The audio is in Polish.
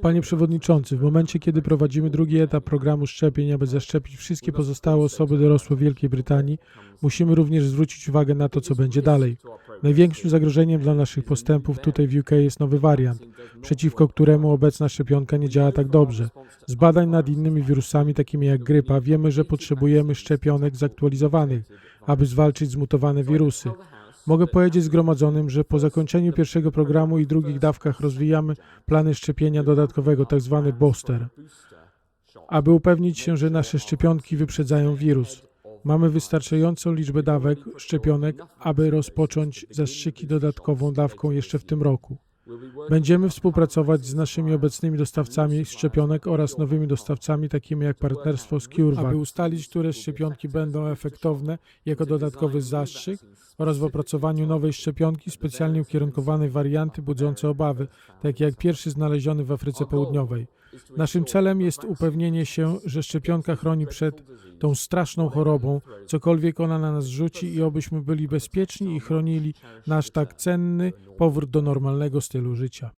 Panie Przewodniczący, w momencie, kiedy prowadzimy drugi etap programu szczepień, aby zaszczepić wszystkie pozostałe osoby dorosłe w Wielkiej Brytanii, musimy również zwrócić uwagę na to, co będzie dalej. Największym zagrożeniem dla naszych postępów tutaj w UK jest nowy wariant, przeciwko któremu obecna szczepionka nie działa tak dobrze. Z badań nad innymi wirusami, takimi jak grypa, wiemy, że potrzebujemy szczepionek zaktualizowanych, aby zwalczyć zmutowane wirusy. Mogę powiedzieć zgromadzonym, że po zakończeniu pierwszego programu i drugich dawkach rozwijamy plany szczepienia dodatkowego, tzw. booster, aby upewnić się, że nasze szczepionki wyprzedzają wirus. Mamy wystarczającą liczbę dawek szczepionek, aby rozpocząć zastrzyki dodatkową dawką jeszcze w tym roku. Będziemy współpracować z naszymi obecnymi dostawcami szczepionek oraz nowymi dostawcami, takimi jak partnerstwo z CureVac, aby ustalić, które szczepionki będą efektowne jako dodatkowy zastrzyk oraz w opracowaniu nowej szczepionki specjalnie ukierunkowanej warianty budzące obawy, tak jak pierwszy znaleziony w Afryce Południowej. Naszym celem jest upewnienie się, że szczepionka chroni przed tą straszną chorobą, cokolwiek ona na nas rzuci i obyśmy byli bezpieczni i chronili nasz tak cenny powrót do normalnego stylu życia.